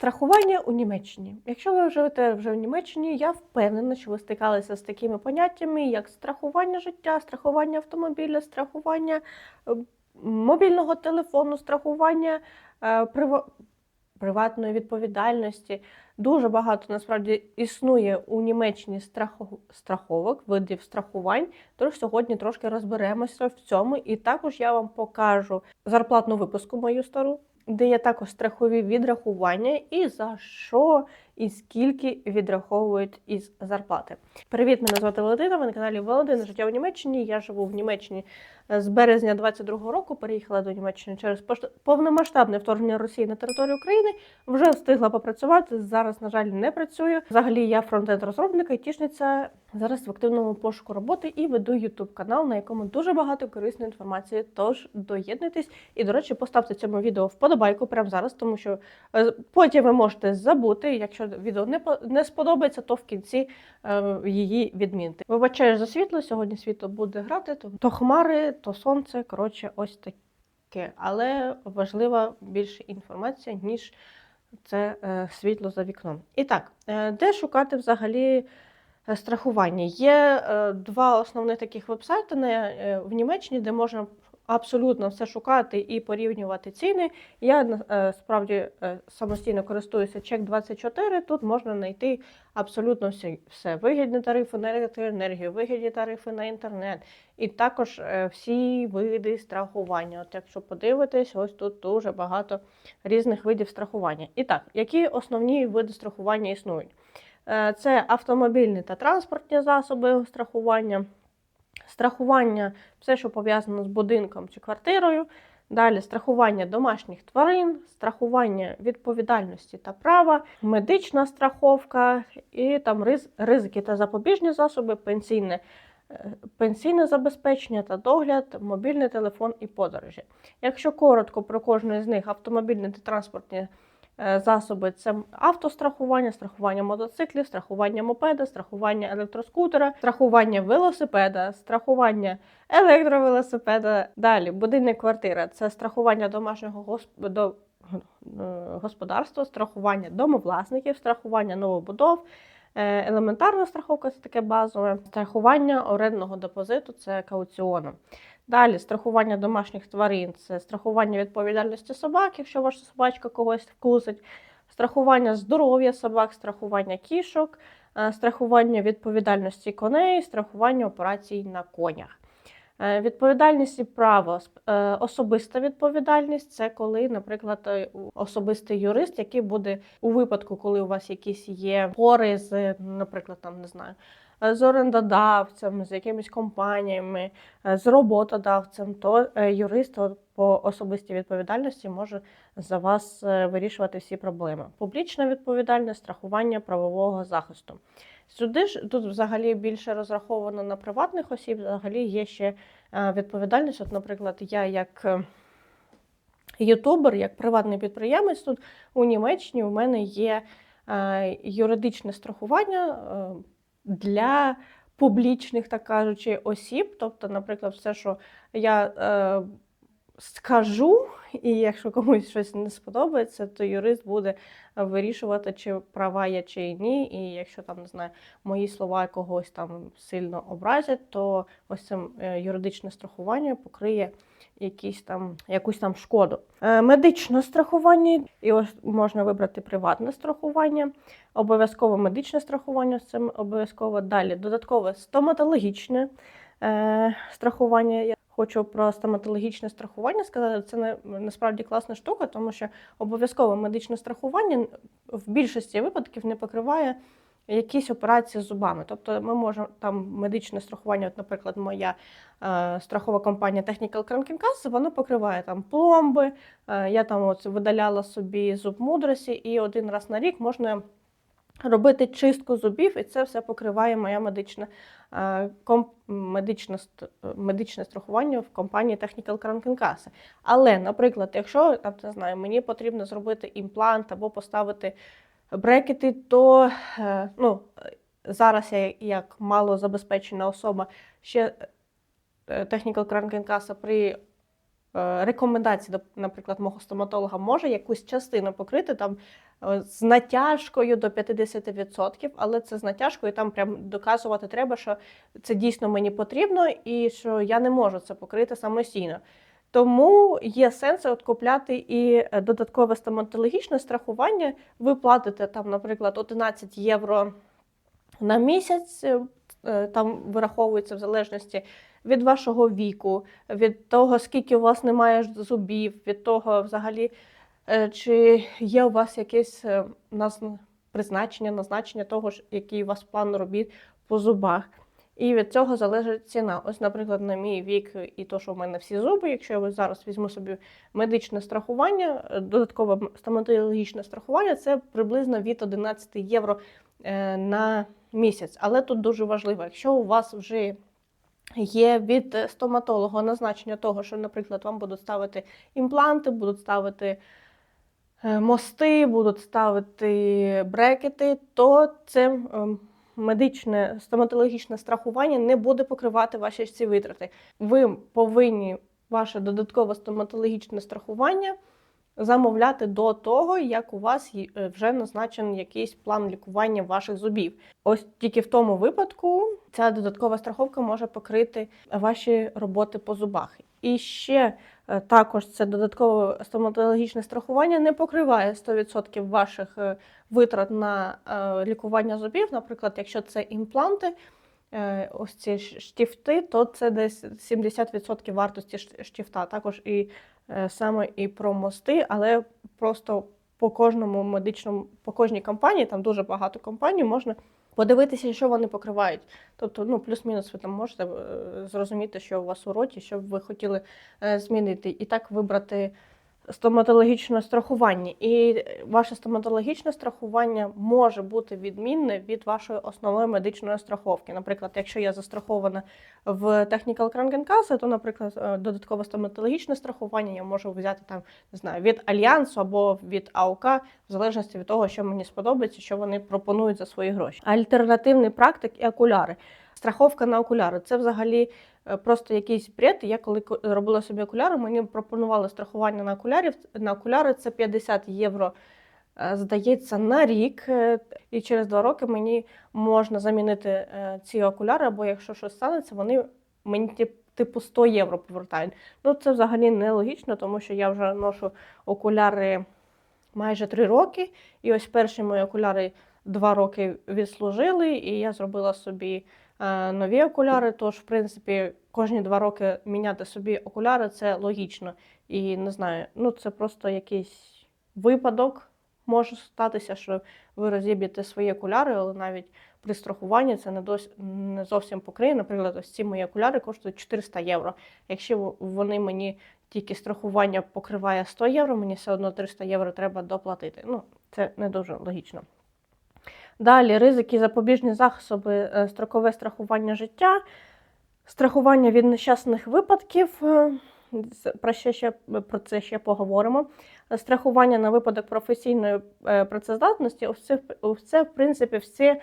Страхування у Німеччині. Якщо ви живете вже в Німеччині, я впевнена, що ви стикалися з такими поняттями, як страхування життя, страхування автомобіля, страхування е, мобільного телефону, страхування е, приватної відповідальності. Дуже багато насправді існує у Німеччині страхо- страховок, видів страхувань. Тож сьогодні трошки розберемося в цьому, і також я вам покажу зарплатну випуску мою стару, де є також страхові відрахування і за що і скільки відраховують із зарплати. Привіт, мене звати Валентина. Ви на каналі Валентина Життя в Німеччині. Я живу в Німеччині е, з березня 22-го року. Переїхала до Німеччини через повномасштабне вторгнення Росії на територію України. Вже встигла попрацювати. Зараз, на жаль, не працюю. Взагалі, я фронтенд розробник, айтішниця. Зараз в активному пошуку роботи і веду YouTube канал, на якому дуже багато корисної інформації. Тож доєднуйтесь. І, до речі, поставте цьому відео вподобайку прямо зараз, тому що е, потім ви можете забути. Якщо відео не сподобається, то в кінці е, її відмінити. Вибачаю за світло. Сьогодні світло буде грати, то, хмари, то сонце. Коротше, ось таке. Але важлива більше інформація, ніж це е, світло за вікном. І так, е, де шукати взагалі страхування? Є два основних таких вебсайти в Німеччині, де можна абсолютно все шукати і порівнювати ціни. Я е, справді е, самостійно користуюся Check24. Тут можна знайти абсолютно все, все. вигідні тарифи на електроенергію, вигідні тарифи на інтернет, і також е, всі види страхування. От якщо подивитись, ось тут дуже багато різних видів страхування. І так, які основні види страхування існують? Це автомобільні та транспортні засоби страхування, страхування, все, що пов'язано з будинком чи квартирою. Далі страхування домашніх тварин, страхування відповідальності та права, медична страховка і там riz- ризики та запобіжні засоби, пенсійне, е, пенсійне забезпечення та догляд, мобільний телефон і подорожі. Якщо коротко про кожну з них, автомобільні та транспортні засоби це автострахування, страхування мотоциклів, страхування мопеда, страхування електроскутера, страхування велосипеда, страхування електровелосипеда. Далі будинок квартира це страхування домашнього госп... е, господарства, страхування домовласників, страхування новобудов. Е, Елементарна страховка це таке базове, страхування орендного депозиту це кауціоном. Далі страхування домашніх тварин це страхування відповідальності собак, якщо ваша собачка когось вкусить, страхування здоров'я собак, страхування кішок, е, страхування відповідальності коней, страхування операцій на конях. Е, Відповідальність і право е, особиста відповідальність це коли, наприклад, особистий юрист, який буде у випадку, коли у вас якісь є пори з, наприклад, там не знаю, з орендодавцем, з якимись компаніями, е, з роботодавцем, то е, юрист по особистій відповідальності може за вас е, вирішувати всі проблеми. Публічна відповідальність, страхування правового захисту. Сюди ж тут взагалі більше розраховано на приватних осіб. Взагалі є ще е, відповідальність. От, наприклад, я як е, ютубер, як приватний підприємець тут у Німеччині у мене є е, юридичне страхування е, для публічних, так кажучи, осіб. Тобто, наприклад, все, що я е, скажу, і якщо комусь щось не сподобається, то юрист буде вирішувати, чи права є, чи ні. І якщо там не знаю, мої слова когось там сильно образять, то ось це юридичне страхування покриє якісь там, якусь там шкоду. Е, Медичне страхування, і ось можна вибрати приватне страхування, обов'язково медичне страхування, це обов'язково далі. Додаткове стоматологічне е, страхування. Хочу про стоматологічне страхування сказати. Це не, насправді класна штука, тому що обов'язкове медичне страхування в більшості випадків не покриває якісь операції з зубами. Тобто ми можемо там медичне страхування, от, наприклад, моя е, страхова компанія Technical Krankenkasse, воно покриває там пломби. Е, я там от видаляла собі зуб мудрості, і один раз на рік можна робити чистку зубів, і це все покриває моя медична медичне, медичне страхування в компанії Technical Krankenkasse. Але, наприклад, якщо там не знаю, мені потрібно зробити імплант або поставити брекети, то е, ну, е, зараз я як малозабезпечена особа ще е, Technical Krankenkasse при е, рекомендації, наприклад, мого стоматолога може якусь частину покрити там е, з натяжкою до 50%, але це з натяжкою, там прям доказувати треба, що це дійсно мені потрібно і що я не можу це покрити самостійно. Тому є сенс от купляти і е, додаткове стоматологічне страхування. Ви платите там, наприклад, 11 євро на місяць. е, е, Там вираховується в залежності від вашого віку, від того, скільки у вас немає зубів, від того, взагалі, чи є у вас якесь е, призначення, назначення того, який у вас план робіт по зубах. І від цього залежить ціна. Ось, наприклад, на мій вік і то, що в мене всі зуби, якщо я зараз візьму собі медичне страхування, е, додаткове стоматологічне страхування, це приблизно від 11 євро е, на місяць. Але тут дуже важливо, якщо у вас вже є від е, стоматолога назначення того, що, наприклад, вам будуть ставити імпланти, будуть ставити е, мости, будуть ставити брекети, то це ем, медичне стоматологічне страхування не буде покривати ваші ці витрати. Ви повинні ваше додаткове стоматологічне страхування замовляти до того, як у вас е, вже назначений якийсь план лікування ваших зубів. Ось тільки в тому випадку ця додаткова страховка може покрити ваші роботи по зубах. І ще е, також це додаткове стоматологічне страхування не покриває 100% ваших е, витрат на е, лікування зубів. Наприклад, якщо це імпланти, е, ось ці ш- штифти, то це десь 70% вартості ш- штифта. Також і е, саме і про мости, але просто по кожному медичному, по кожній компанії, там дуже багато компаній, можна подивитися, що вони покривають. Тобто, ну, плюс-мінус ви там можете е, зрозуміти, що у вас у роті, що б ви хотіли е, змінити, і так вибрати стоматологічне страхування. І ваше стоматологічне страхування може бути відмінне від вашої основної медичної страховки. Наприклад, якщо я застрахована в Technical Krankenkasse, то, наприклад, е, додаткове стоматологічне страхування я можу взяти там, не знаю, від Альянсу або від АОК, в залежності від того, що мені сподобається, що вони пропонують за свої гроші. Альтернативний практик і окуляри. Страховка на окуляри це взагалі е, просто якийсь бред. Я коли робила собі окуляри, мені пропонували страхування на окулярів. На окуляри це 50 євро. е, Здається, на рік, Е, і через два роки мені можна замінити ці окуляри, або якщо щось станеться, вони мені типу 100 євро повертають. Ну це взагалі нелогічно, тому що я вже ношу окуляри майже три роки, і ось перші мої окуляри два роки відслужили, і я зробила собі нові окуляри. Тож, в принципі, кожні два роки міняти собі окуляри це логічно. І не знаю, ну це просто якийсь випадок. Може статися, що ви розіб'єте свої окуляри, але навіть при страхуванні це не, дос... не зовсім покриє. Наприклад, ось ці мої окуляри коштують 400 євро. Якщо вони мені тільки страхування покриває 100 євро, мені все одно 300 євро треба доплатити. Ну, це не дуже логічно. Далі ризики, запобіжні засоби, е, строкове страхування життя, страхування від нещасних випадків. е, Про, ще, ще, про це ще поговоримо. Страхування на випадок професійної е, працездатності це, це, в принципі, все,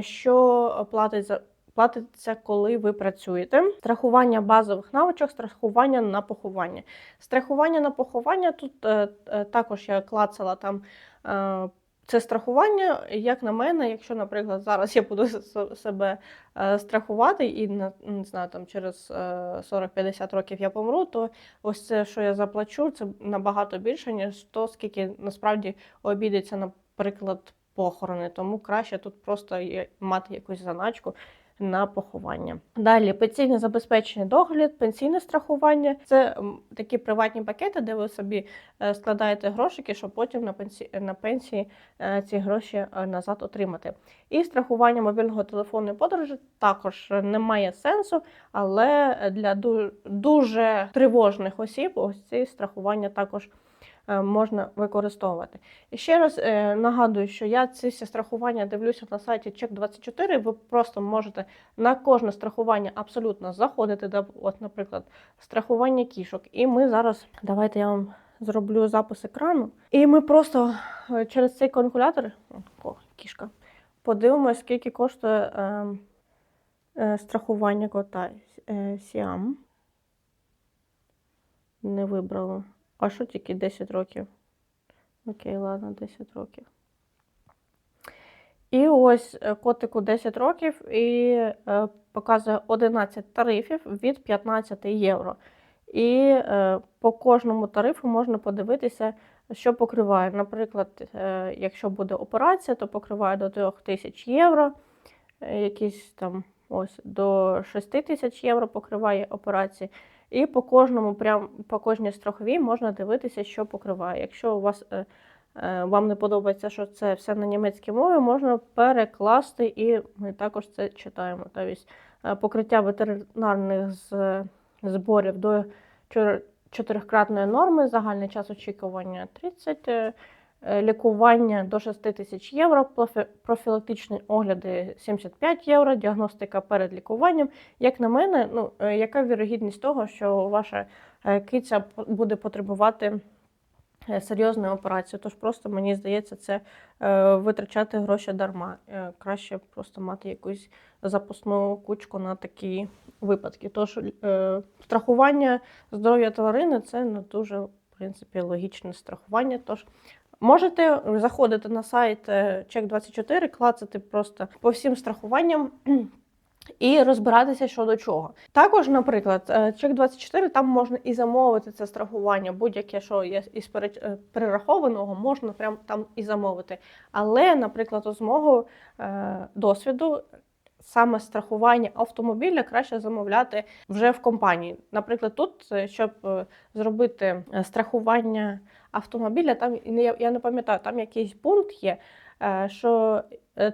що платить за. Платиться, коли ви працюєте. Страхування базових навичок, страхування на поховання. Страхування на поховання тут е, також я клацала там. Е, це страхування, як на мене, якщо, наприклад, зараз я буду себе е, страхувати і не знаю, там через е, 40-50 років я помру, то ось це, що я заплачу, це набагато більше, ніж то, скільки насправді обійдеться, наприклад, похорони. Тому краще тут просто мати якусь заначку. На поховання. Далі пенсійне забезпечення догляд, пенсійне страхування це такі приватні пакети, де ви собі е, складаєте грошики, щоб потім на пенсії, на пенсії е, ці гроші е, назад отримати. І страхування мобільного телефонної подорожі також не має сенсу, але для ду- дуже тривожних осіб ось ці страхування також можна використовувати. І ще раз е, нагадую, що я ці всі страхування дивлюся на сайті Check24. Ви просто можете на кожне страхування абсолютно заходити, от, наприклад, страхування кішок. І ми зараз давайте я вам зроблю запис екрану. І ми просто е, через цей калькулятор, о, кішка, подивимося, скільки коштує е, е, страхування кота е, Сіам. Не вибрала. А що тільки 10 років? Окей, ладно, 10 років. І ось е, котику 10 років і е, показує 11 тарифів від 15 євро. І е, по кожному тарифу можна подивитися, що покриває. Наприклад, е, якщо буде операція, то покриває до 3000 євро, е, якісь там ось до 6 тисяч євро покриває операції. І по кожному, прям по кожній страховій можна дивитися, що покриває. Якщо у вас е, е, вам не подобається, що це все на німецькій мові, можна перекласти, і ми також це читаємо. Тобто е, покриття ветеринарних зборів до чотир- чотирикратної норми, загальний час очікування 30, е, е, лікування до 6 тисяч євро, профілактичні огляди 75 євро, діагностика перед лікуванням. Як на мене, ну, е, яка вірогідність того, що ваша е, киця буде потребувати е, серйозної операції? Тож просто мені здається, це е, витрачати гроші дарма. Е, Краще просто мати якусь запасну кучку на такі випадки. Тож е, страхування здоров'я тварини це не дуже в принципі логічне страхування. Тож можете заходити на сайт е, Check24, клацати просто по всім страхуванням. І розбиратися що до чого. Також, наприклад, е, Check24, там можна і замовити це страхування, будь-яке, що є із е, перерахованого, можна прям там і замовити. Але, наприклад, з мого досвіду, саме страхування автомобіля краще замовляти вже в компанії. Наприклад, тут, е, щоб е, зробити е, страхування автомобіля, там я не пам'ятаю, там якийсь пункт є, що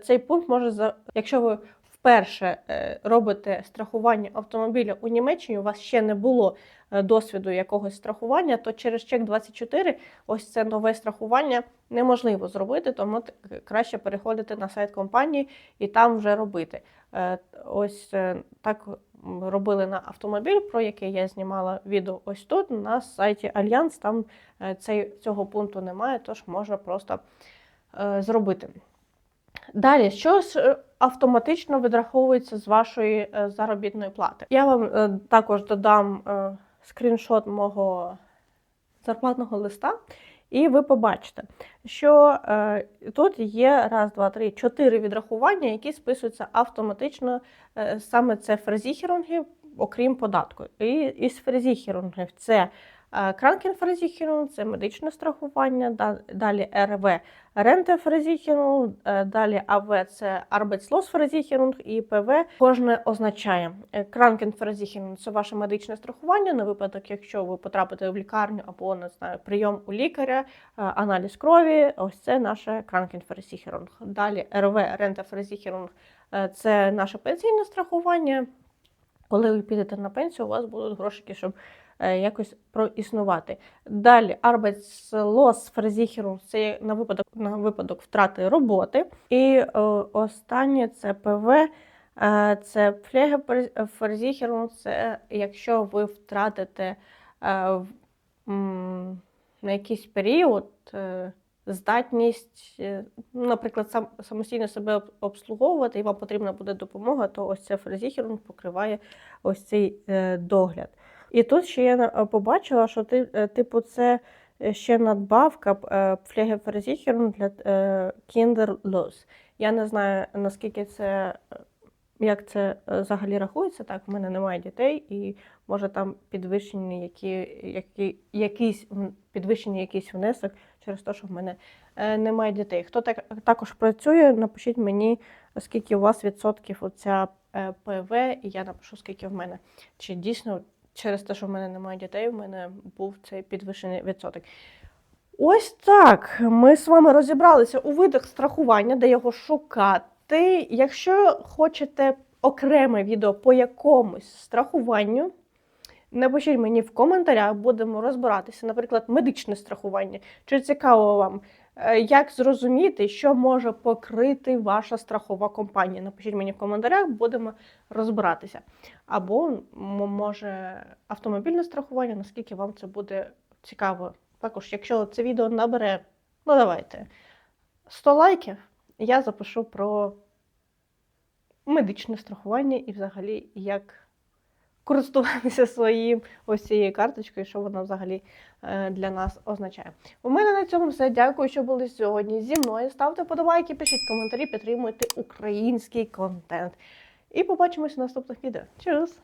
цей пункт може за якщо ви вперше е, робите страхування автомобіля у Німеччині, у вас ще не було е, досвіду якогось страхування, то через чек 24 ось це нове страхування неможливо зробити, тому краще переходити на сайт компанії і там вже робити. Е, Ось е, так робили на автомобіль, про який я знімала відео ось тут, на сайті Альянс. Там е, цього пункту немає, тож можна просто е, зробити. Далі, що ж е, автоматично відраховується з вашої е, заробітної плати? Я вам е, також додам е, скріншот мого зарплатного листа, і ви побачите, що тут є раз, два, три, чотири відрахування, які списуються автоматично. Саме це фрезіхерунги, окрім податку. І із фрезіхерунгів це е, це медичне страхування, далі РВ рентефрезіхерунг, е, далі АВ це Arbeitslosversicherung і ПВ кожне означає. Е, це ваше медичне страхування на випадок, якщо ви потрапите в лікарню або не знаю, прийом у лікаря, е, аналіз крові. Ось це наше Кранкенфрезіхерунг. Далі РВ рентефрезіхерунг – це наше пенсійне страхування. Коли ви підете на пенсію, у вас будуть грошики, щоб якось проіснувати. Далі Arbeitslosversicherung – це на випадок, на випадок втрати роботи. І е, останнє це ПВ, е, це Pflegeversicherung, це якщо ви втратите е, на якийсь період е, здатність, е, наприклад, сам, самостійно себе обслуговувати, і вам потрібна буде допомога, то ось це Versicherung покриває ось цей е, догляд. І тут ще я побачила, що е, типу, це е, ще надбавка е, Pflegeversicherung для е, Kinderlos. Я не знаю, наскільки це, е, як це е, взагалі рахується. Так, в мене немає дітей, і може там підвищений які, які, якийсь м, підвищений якийсь внесок через те, що в мене е, немає дітей. Хто так, також працює, напишіть мені, скільки у вас відсотків оця е, ПВ, і я напишу, скільки в мене. Чи дійсно через те, що в мене немає дітей, в мене був цей підвищений відсоток. Ось так. Ми з вами розібралися у видах страхування, де його шукати. Якщо хочете окреме відео по якомусь страхуванню, напишіть мені в коментарях, будемо розбиратися, наприклад, медичне страхування. Чи цікаво вам, як зрозуміти, що може покрити ваша страхова компанія? Напишіть мені в коментарях, будемо розбиратися. Або може автомобільне страхування, наскільки вам це буде цікаво. Також, якщо це відео набере, ну давайте 100 лайків, я запишу про медичне страхування і взагалі як користуватися своїм ось цією карточкою, що вона взагалі е, для нас означає. У мене на цьому все. Дякую, що були сьогодні зі мною. Ставте подобайки, пишіть коментарі, підтримуйте український контент. І побачимось в наступних відео. Чус!